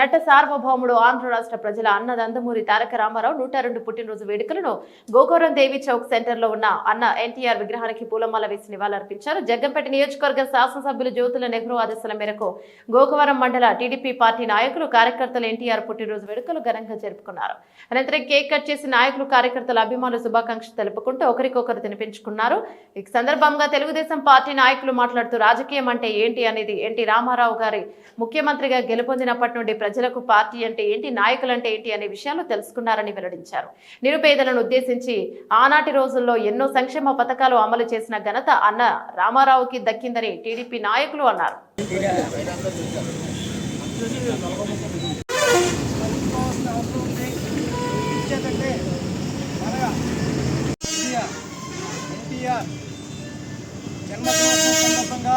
నట సార్వభౌముడు ఆంధ్ర రాష్ట్ర ప్రజల అన్న నందమూరి తారక రామారావు నూట రెండు పుట్టినరోజు వేడుకలను గోకూరం దేవి చౌక్ సెంటర్లో ఉన్న అన్న ఎన్టీఆర్ విగ్రహానికి పూలమాల వేసి నివాళులర్పించారు. జగ్గంపేట నియోజకవర్గ శాసనసభ్యులు జ్యోతుల నెహ్రూ ఆదేశాల మేరకు గోకవరం మండల టీడీపీ పార్టీ నాయకులు కార్యకర్తలు ఎన్టీఆర్ పుట్టినరోజు వేడుకలు ఘనంగా జరుపుకున్నారు. అనంతరం కేక్ కట్ చేసి నాయకులు కార్యకర్తల అభిమానులు శుభాకాంక్షలు తెలుపుకుంటూ ఒకరికొకరు తినిపించుకున్నారు. ఈ సందర్భంగా తెలుగుదేశం పార్టీ నాయకులు మాట్లాడుతూ రాజకీయం అంటే ఏంటి అనేది ఎన్టీ రామారావు గారి ముఖ్యమంత్రిగా గెలుపొందినప్పటి నుండి ప్రజలకు పార్టీ అంటే ఏంటి నాయకులు అంటే ఏంటి అనే విషయాలు తెలుసుకున్నారని వెల్లడించారు. నిరుపేదలను ఉద్దేశించి ఆనాటి రోజుల్లో ఎన్నో సంక్షేమ పథకాలు అమలు చేసిన ఘనత అన్న రామారావుకి దక్కిందని టీడీపీ నాయకులు అన్నారు. ఇచ్చేదంటే సందర్భంగా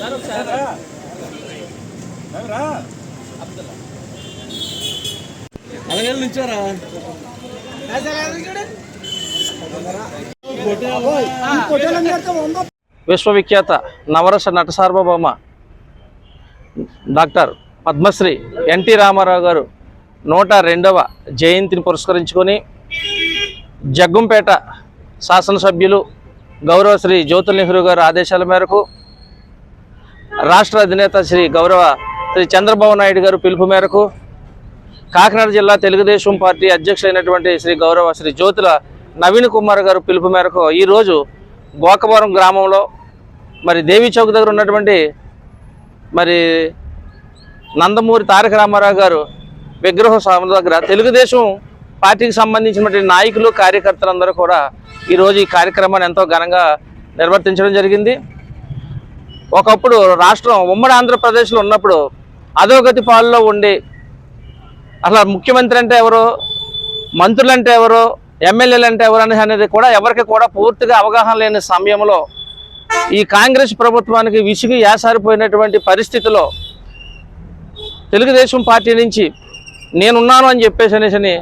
నమస్కారం అలాగే నుంచారా? విశ్వవిఖ్యాత నవరస నట సార్వభౌమ డాక్టర్ పద్మశ్రీ ఎన్టీ రామారావు గారు నూట రెండవ జయంతిని పురస్కరించుకొని జగ్గంపేట శాసనసభ్యులు గౌరవ శ్రీ జ్యోతుల్ నెహ్రూ గారు ఆదేశాల మేరకు రాష్ట్ర అధినేత శ్రీ గౌరవ శ్రీ చంద్రబాబు నాయుడు గారు పిలుపు మేరకు కాకినాడ జిల్లా తెలుగుదేశం పార్టీ అధ్యక్షులైనటువంటి శ్రీ గౌరవ శ్రీ జ్యోతుల నవీన్ కుమార్ గారు పిలుపు మేరకు ఈరోజు గోకవరం గ్రామంలో మరి దేవి చౌక్ దగ్గర ఉన్నటువంటి మరి నందమూరి తారక రామారావు గారు విగ్రహ స్వామి దగ్గర తెలుగుదేశం పార్టీకి సంబంధించినటువంటి నాయకులు కార్యకర్తలందరూ కూడా ఈరోజు ఈ కార్యక్రమాన్ని ఎంతో ఘనంగా నిర్వర్తించడం జరిగింది. ఒకప్పుడు రాష్ట్రం ఉమ్మడి ఆంధ్రప్రదేశ్లో ఉన్నప్పుడు అధోగతి పాలలో ఉండి అసలు ముఖ్యమంత్రి అంటే ఎవరు? మంత్రులు అంటే ఎవరు? ఎమ్మెల్యేలు అంటే ఎవరు అనేది కూడా ఎవరికి కూడా పూర్తిగా అవగాహన లేని సమయంలో ఈ కాంగ్రెస్ ప్రభుత్వానికి విసిగి యాసారిపోయినటువంటి పరిస్థితిలో తెలుగుదేశం పార్టీ నుంచి నేనున్నాను అని చెప్పేసి అనేసి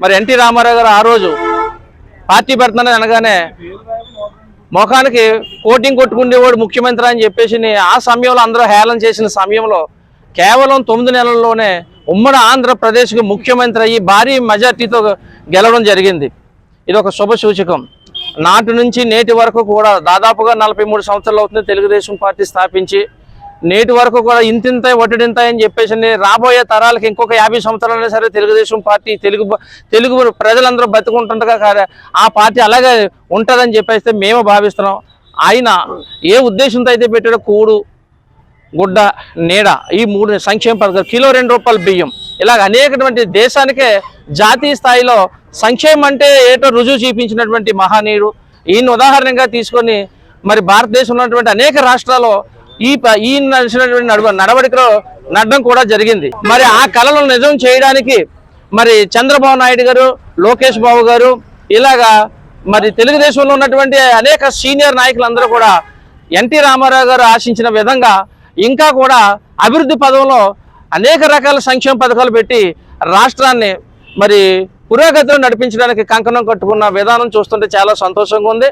మరి ఎన్టీ రామారావు గారు ఆ రోజు పార్టీ పెడుతున్నానని అనగానే ముఖానికి కోటింగ్ కొట్టుకునేవాడు ముఖ్యమంత్రి అని చెప్పేసి ఆ సమయంలో అందరూ హేళన చేసిన సమయంలో కేవలం తొమ్మిది నెలల్లోనే ఉమ్మడి ఆంధ్రప్రదేశ్కి ముఖ్యమంత్రి అయ్యి భారీ మెజార్టీతో గెలవడం జరిగింది. ఇది ఒక శుభ సూచకం. నాటి నుంచి నేటి వరకు కూడా దాదాపుగా నలభై మూడు సంవత్సరాలు అవుతుంది తెలుగుదేశం పార్టీ స్థాపించి. నేటి వరకు కూడా ఇంతింత ఒటిడింత అని చెప్పేసి రాబోయే తరాలకు ఇంకొక యాభై సంవత్సరాలైనా సరే తెలుగుదేశం పార్టీ తెలుగు తెలుగు ప్రజలందరూ బతుకుంటుండగా కా- ఆ పార్టీ అలాగే ఉంటుందని చెప్పేస్తే మేము భావిస్తున్నాం. ఆయన ఏ ఉద్దేశంతో అయితే పెట్టాడో కూడు గుడ్డ నీడ ఈ మూడు సంక్షేమ పథకాలు కిలో రెండు రూపాయల బియ్యం. ఇలాగ అనేకటువంటి దేశానికే జాతీయ స్థాయిలో సంక్షేమం అంటే ఏటో రుజువు చూపించినటువంటి మహానీయుడు. ఈయన ఉదాహరణగా తీసుకొని మరి భారతదేశంలో ఉన్నటువంటి అనేక రాష్ట్రాల్లో ఈ ఈయన నడిచినటువంటి నడవ నడవడికలో నడడం కూడా జరిగింది. మరి ఆ కళలను నిజం చేయడానికి మరి చంద్రబాబు నాయుడు గారు లోకేష్ బాబు గారు ఇలాగా మరి తెలుగుదేశంలో ఉన్నటువంటి అనేక సీనియర్ నాయకులందరూ కూడా ఎన్టీ రామారావు గారు ఆశించిన విధంగా ఇంకా కూడా అభివృద్ధి పదంలో అనేక రకాల సంక్షేమ పథకాలు పెట్టి రాష్ట్రాన్ని మరి పురోగతిలో నడిపించడానికి కంకణం కట్టుకున్న విధానం చూస్తుంటే చాలా సంతోషంగా ఉంది.